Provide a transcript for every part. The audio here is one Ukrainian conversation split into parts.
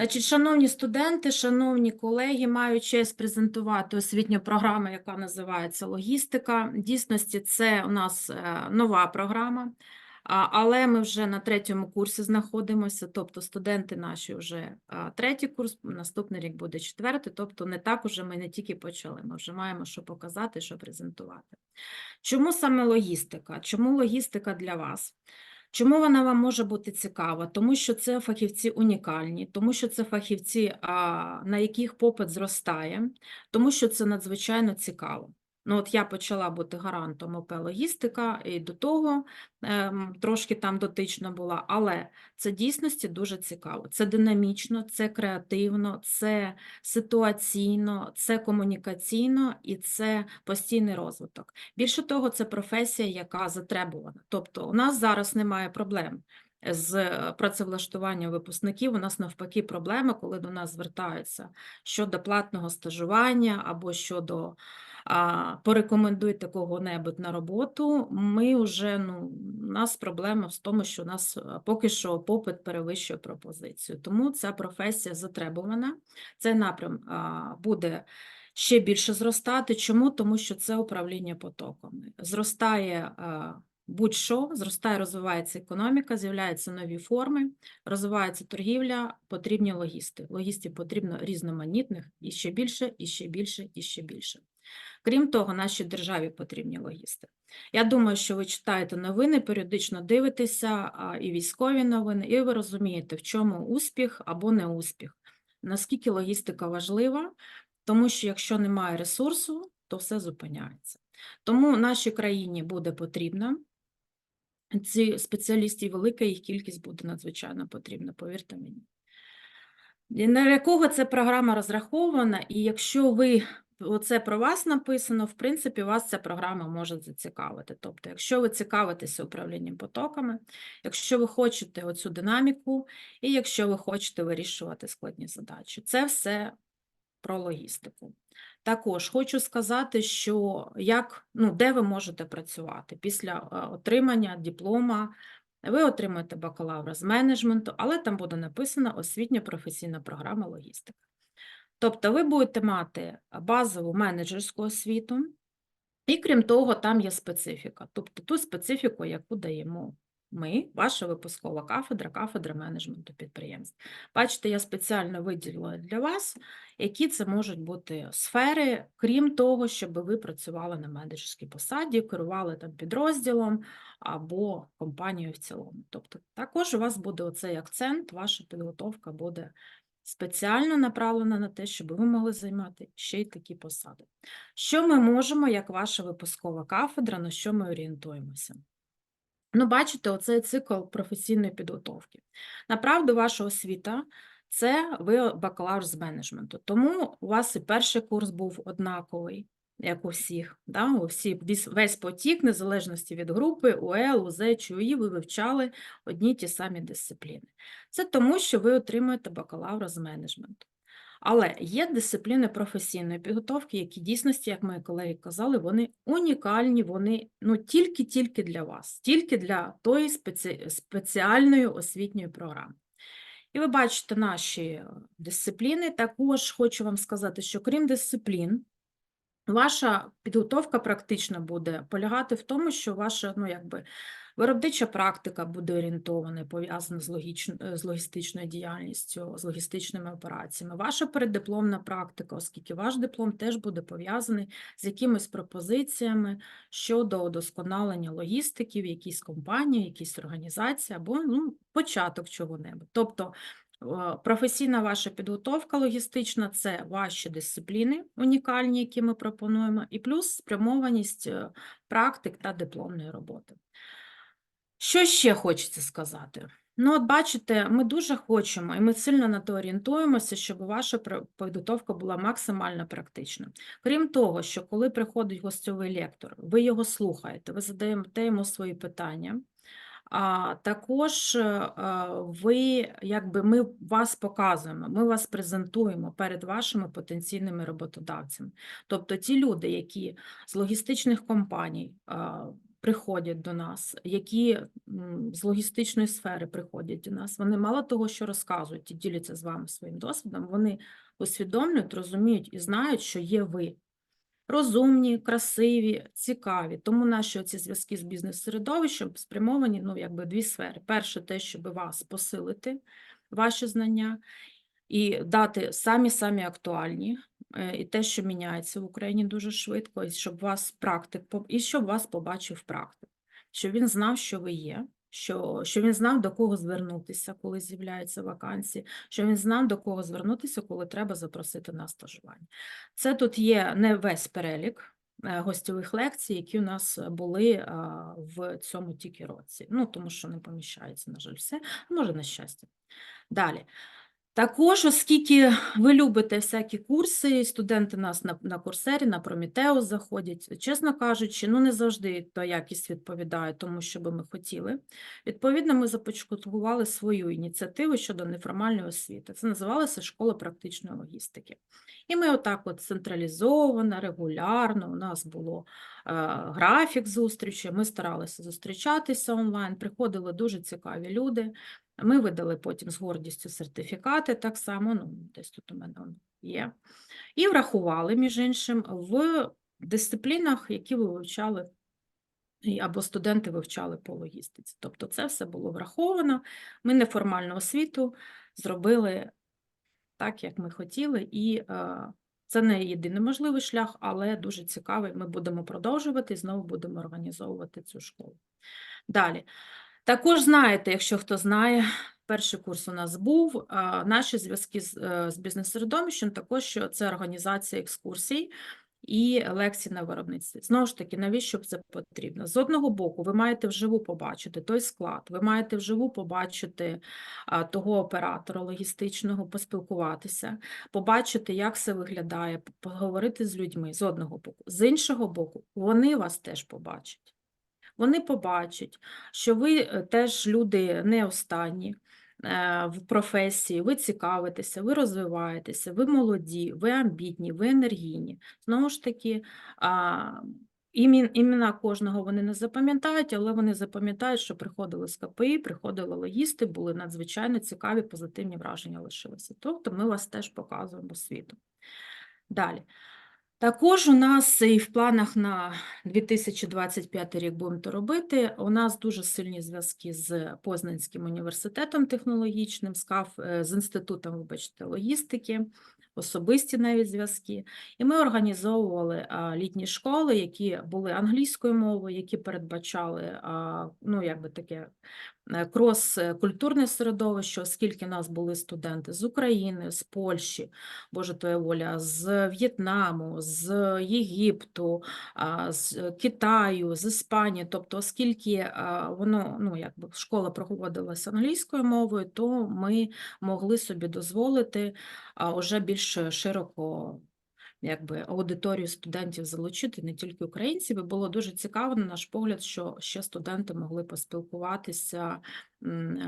Значить, шановні студенти, шановні колеги, маю честь презентувати освітню програму, яка називається Логістика. В дійсності це у нас е, нова програма, але ми вже на третьому курсі знаходимося, тобто студенти наші вже третій курс, наступний рік буде четвертий, тобто не так уже ми не тільки почали, ми вже маємо що показати, що презентувати. Чому саме логістика? Чому логістика для вас? Чому вона вам може бути цікава? Тому що це фахівці унікальні, тому що це фахівці, на яких попит зростає, тому що це надзвичайно цікаво. Ну, от я почала бути гарантом ОП логістика, і до того ем, трошки там дотично була, але це дійсності дуже цікаво. Це динамічно, це креативно, це ситуаційно, це комунікаційно і це постійний розвиток. Більше того, це професія, яка затребувана. Тобто, у нас зараз немає проблем з е, працевлаштуванням випускників. У нас навпаки проблеми, коли до нас звертаються щодо платного стажування або щодо порекомендуйте кого-небудь на роботу. Ми вже ну, у нас проблема в тому, що у нас поки що попит перевищує пропозицію. Тому ця професія затребувана. Цей напрям буде ще більше зростати. Чому? Тому що це управління потоками. Зростає будь-що, зростає, розвивається економіка, з'являються нові форми, розвивається торгівля, потрібні логісти. Логістів потрібно різноманітних і ще більше, і ще більше, і ще більше. Крім того, нашій державі потрібні логісти. Я думаю, що ви читаєте новини, періодично дивитеся і військові новини, і ви розумієте, в чому успіх або не успіх. Наскільки логістика важлива, тому що якщо немає ресурсу, то все зупиняється. Тому нашій країні буде потрібно ці спеціалістів, велика їх кількість буде надзвичайно потрібна, повірте мені. На якого ця програма розрахована, і якщо ви оце про вас написано, в принципі, вас ця програма може зацікавити. Тобто, якщо ви цікавитеся управлінням потоками, якщо ви хочете оцю динаміку, і якщо ви хочете вирішувати складні задачі, це все про логістику. Також хочу сказати, що як, ну, де ви можете працювати після е, отримання диплома, ви отримаєте бакалавра з менеджменту, але там буде написана освітня професійна програма логістика. Тобто ви будете мати базову менеджерську освіту, і крім того, там є специфіка. Тобто ту специфіку, яку даємо ми, ваша випускова кафедра, кафедра менеджменту підприємств. Бачите, я спеціально виділила для вас, які це можуть бути сфери, крім того, щоб ви працювали на менеджерській посаді, керували там підрозділом або компанією в цілому. Тобто також у вас буде оцей акцент, ваша підготовка буде спеціально направлена на те, щоб ви могли займати ще й такі посади. Що ми можемо, як ваша випускова кафедра, на що ми орієнтуємося? Ну, бачите, оцей цикл професійної підготовки. Направду, ваша освіта це ви бакалавр з менеджменту. Тому у вас і перший курс був однаковий, як у всіх. Да? У всі, весь- потік, незалежності від групи, УЕЛ, УЗ чи УІ, ви вивчали одні ті самі дисципліни. Це тому, що ви отримуєте бакалавра з менеджменту. Але є дисципліни професійної підготовки, які дійсності, як мої колеги казали, вони унікальні, вони ну, тільки-тільки для вас, тільки для тої спеці... спеціальної освітньої програми. І ви бачите наші дисципліни. Також хочу вам сказати, що крім дисциплін, ваша підготовка практично буде полягати в тому, що ваша ну, якби, виробнича практика буде орієнтована, пов'язана з, логіч... е, з логістичною діяльністю, з логістичними операціями. Ваша переддипломна практика, оскільки ваш диплом теж буде пов'язаний з якимись пропозиціями щодо удосконалення логістики в якійсь компанії, якійсь організації або ну, початок чого-небудь. Тобто професійна ваша підготовка логістична це ваші дисципліни унікальні, які ми пропонуємо, і плюс спрямованість е, практик та дипломної роботи. Що ще хочеться сказати? Ну, от бачите, ми дуже хочемо, і ми сильно на то орієнтуємося, щоб ваша підготовка була максимально практична. Крім того, що коли приходить гостьовий лектор, ви його слухаєте, ви задаєте йому свої питання. А також е, ви, якби ми вас показуємо, ми вас презентуємо перед вашими потенційними роботодавцями. Тобто ті люди, які з логістичних компаній, приходять до нас, які з логістичної сфери приходять до нас, вони мало того, що розказують і діляться з вами своїм досвідом, вони усвідомлюють, розуміють і знають, що є ви. Розумні, красиві, цікаві. Тому наші ці зв'язки з бізнес-середовищем спрямовані ну, якби, дві сфери. Перше, те, щоб вас посилити, ваші знання, і дати самі-самі актуальні, е, і те, що міняється в Україні дуже швидко, і щоб вас практик, і щоб вас побачив практик, щоб він знав, що ви є, що, що він знав, до кого звернутися, коли з'являються вакансії, що він знав, до кого звернутися, коли треба запросити на стажування. Це тут є не весь перелік е, гостьових лекцій, які у нас були в цьому тільки році. Ну, тому що не поміщається, на жаль, все, може, на щастя. Далі. Також, оскільки ви любите всякі курси, студенти нас на, на курсері, на Прометеус заходять, чесно кажучи, ну не завжди та якість відповідає тому, що би ми хотіли. Відповідно, ми започаткували свою ініціативу щодо неформальної освіти. Це називалося Школа практичної логістики. І ми отак от централізовано, регулярно, у нас було е, графік зустрічі, ми старалися зустрічатися онлайн, приходили дуже цікаві люди. Ми видали потім з гордістю сертифікати так само, ну, десь тут у мене воно є. І врахували, між іншим, в дисциплінах, які ви вивчали, або студенти вивчали по логістиці. Тобто це все було враховано. Ми неформальну освіту зробили так, як ми хотіли, і е, це не єдиний можливий шлях, але дуже цікавий. Ми будемо продовжувати і знову будемо організовувати цю школу. Далі. Також знаєте, якщо хто знає, перший курс у нас був, наші зв'язки з, е, з бізнес-середовищем, також що це організація екскурсій і лекцій на виробництві. Знову ж таки, навіщо це потрібно? З одного боку, ви маєте вживу побачити той склад, ви маєте вживу побачити того оператора логістичного, поспілкуватися, побачити, як все виглядає, поговорити з людьми з одного боку. З іншого боку, вони вас теж побачать. Вони побачать, що ви е, теж люди не останні е, в професії, ви цікавитеся, ви розвиваєтеся, ви молоді, ви амбітні, ви енергійні. Знову ж таки, імена кожного вони не запам'ятають, але вони запам'ятають, що приходили з КПІ, приходили логісти, були надзвичайно цікаві, позитивні враження лишилися. Тобто ми вас теж показуємо світу. Далі. Також у нас і в планах на 2025 рік будемо то робити. У нас дуже сильні зв'язки з Познанським університетом технологічним, з, КАФ, е, з інститутом, вибачте, логістики, особисті навіть зв'язки. І ми організовували літні школи, які були англійською мовою, які передбачали ну, якби таке крос-культурне середовище, оскільки нас були студенти з України, з Польщі, Боже твоя воля, з В'єтнаму, з Єгипту, з Китаю, з Іспанії. Тобто, оскільки воно, ну, якби школа проходилася англійською мовою, то ми могли собі дозволити уже більш широко якби аудиторію студентів залучити, не тільки українців. І було дуже цікаво, на наш погляд, що ще студенти могли поспілкуватися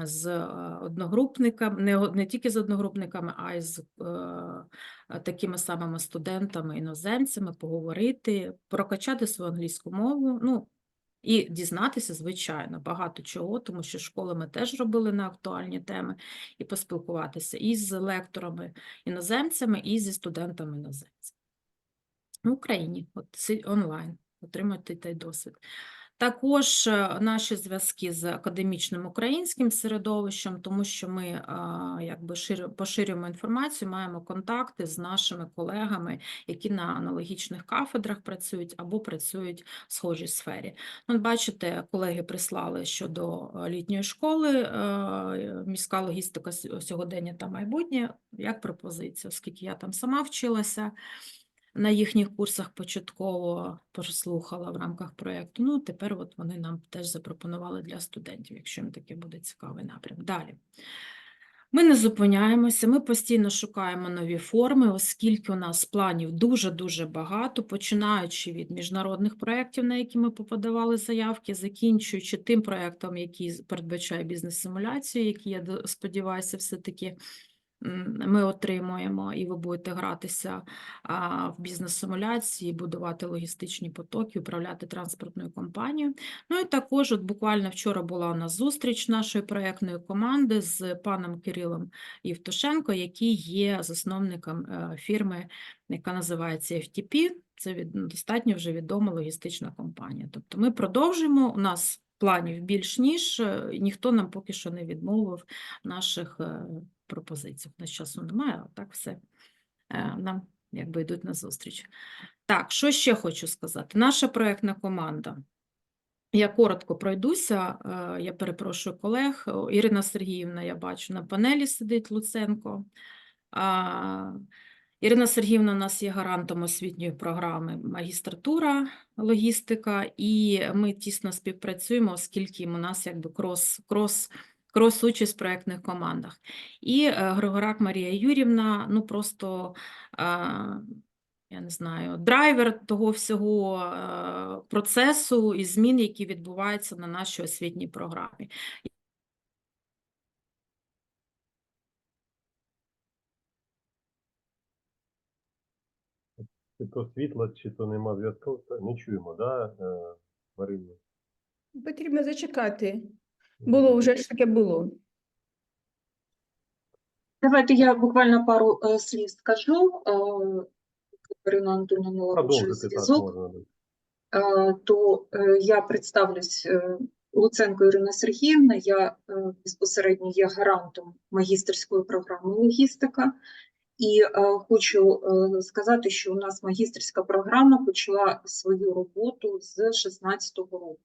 з е, одногрупниками, не, не тільки з одногрупниками, а й з е, такими самими студентами, іноземцями, поговорити, прокачати свою англійську мову. Ну, і дізнатися, звичайно, багато чого, тому що школи ми теж робили на актуальні теми, і поспілкуватися і з лекторами іноземцями, і зі студентами іноземцями. В Україні, от онлайн, отримати той досвід. Також е, наші зв'язки з академічним українським середовищем, тому що ми якби шир- поширюємо інформацію, маємо контакти з нашими колегами, які на аналогічних кафедрах працюють або працюють в схожій сфері. От бачите, колеги прислали щодо е, літньої школи е, міська логістика сьогодення та майбутнє як пропозиція, оскільки я там сама вчилася на їхніх курсах початково прослухала в рамках проєкту. Ну, тепер от вони нам теж запропонували для студентів, якщо їм таке буде цікавий напрям. Далі. Ми не зупиняємося, ми постійно шукаємо нові форми, оскільки у нас планів дуже-дуже багато, починаючи від міжнародних проєктів, на які ми поподавали заявки, закінчуючи тим проєктом, який передбачає бізнес-симуляцію, який, я сподіваюся, все-таки ми отримуємо, і ви будете гратися в бізнес-симуляції, будувати логістичні потоки, управляти транспортною компанією. Ну і також, от буквально вчора була у нас зустріч нашої проєктної команди з паном Кирилом Євтушенко, який є засновником е, фірми, яка називається FTP. Це від, ну, достатньо вже відома логістична компанія. Тобто ми продовжимо. У нас планів більш ніж, е, ніхто нам поки що не відмовив наших пропозиціях. У нас часу немає, а так все е, нам якби йдуть на зустріч. Так, що ще хочу сказати? Наша проєктна команда. Я коротко пройдуся. е, Я перепрошую колег. Ірина Сергіївна, я бачу, на панелі сидить Луценко. Ірина Сергіївна у нас є гарантом освітньої програми магістратура логістика, і ми тісно співпрацюємо, оскільки у нас якби крос, крос, крос участь в проєктних командах. І е, Григорак Марія Юрівна, ну просто. е, я не знаю, драйвер того всього е, процесу і змін, які відбуваються на нашій освітній програмі. Чи то світло, чи то нема зв'язку, не чуємо, да, е, Марину? Потрібно зачекати. Було вже ж таке було. Давайте я буквально пару е, слів скажу. Е, Ірина Антонівна налагоджує Продовжити так зв'язок. можна. Е, то е, я представлюсь е, Луценко Ірина Сергіївна. Я е, безпосередньо є гарантом магістерської програми логістика. І е, хочу е, сказати, що у нас магістерська програма почала свою роботу з 16-го року.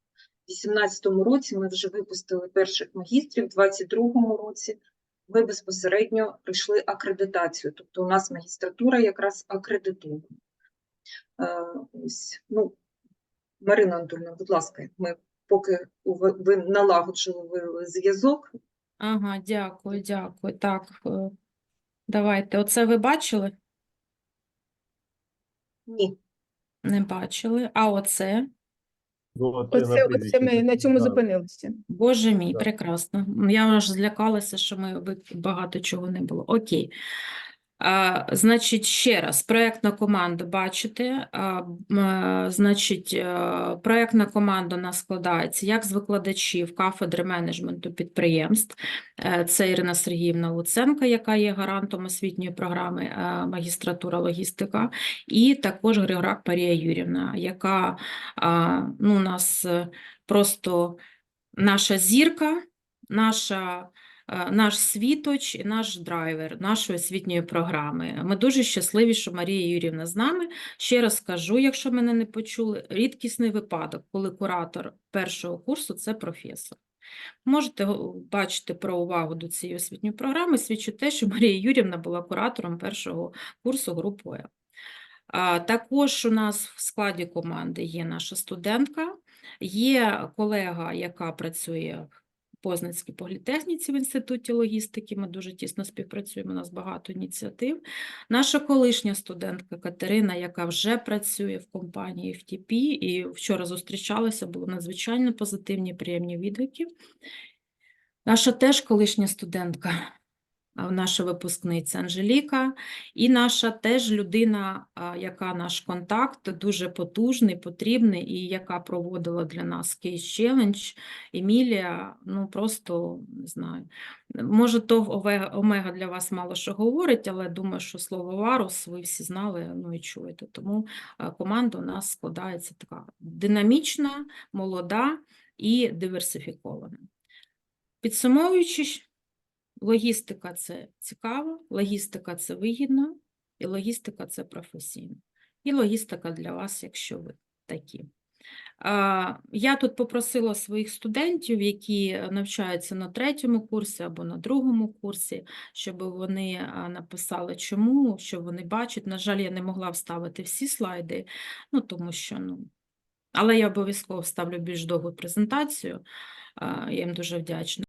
У 18-му році ми вже випустили перших магістрів, в 22-му році ми безпосередньо пройшли акредитацію. Тобто у нас магістратура якраз акредитована. Е, ось, ну, Марина Анатольовна, будь ласка, ми поки ви, налагоджили зв'язок. Ага, дякую, дякую. Так, е, давайте. Оце ви бачили? Ні, Не бачили. А оце? Оце Оце, оце ми на цьому зупинилися. Боже мій, Так. прекрасно. Я аж злякалася, що ми багато чого не було. Окей. Значить, ще раз, проєктна команда бачите. Значить, е, проєктна команда у нас складається як з викладачів кафедри менеджменту підприємств. Е, Це Ірина Сергіївна Луценко, яка є гарантом освітньої програми е, магістратура логістика, і також Григорак Марія Юрівна, яка ну, у нас просто наша зірка, наша, наш світоч наш драйвер нашої освітньої програми. Ми дуже щасливі, що Марія Юрівна з нами. Ще раз кажу, якщо мене не почули, рідкісний випадок, коли куратор першого курсу це професор. Можете бачити про увагу до цієї освітньої програми, свідчить те, що Марія Юрівна була куратором першого курсу групи Е. Також у нас в складі команди є наша студентка, є колега, яка працює в Познанській політехніці в Інституті логістики. Ми дуже тісно співпрацюємо, у нас багато ініціатив. Наша колишня студентка Катерина, яка вже працює в компанії FTP, і вчора зустрічалася, були надзвичайно позитивні, приємні відгуки. Наша теж колишня студентка наша випускниця Анжеліка, і наша теж людина, яка наш контакт дуже потужний, потрібний, і яка проводила для нас Case Challenge, Емілія, ну просто не знаю. Може, то Омега для вас мало що говорить, але думаю, що слово Варус ви всі знали, ну і чуєте. Тому команда у нас складається така динамічна, молода і диверсифікована. Підсумовуючи, Логістика це цікаво, логістика це вигідно, і логістика це професійно. І логістика для вас, якщо ви такі. Я тут попросила своїх студентів, які навчаються на третьому курсі або на другому курсі, щоб вони написали чому, що вони бачать. На жаль, я не могла вставити всі слайди, ну тому що ну. Але я обов'язково вставлю більш довгу презентацію. Я їм дуже вдячна.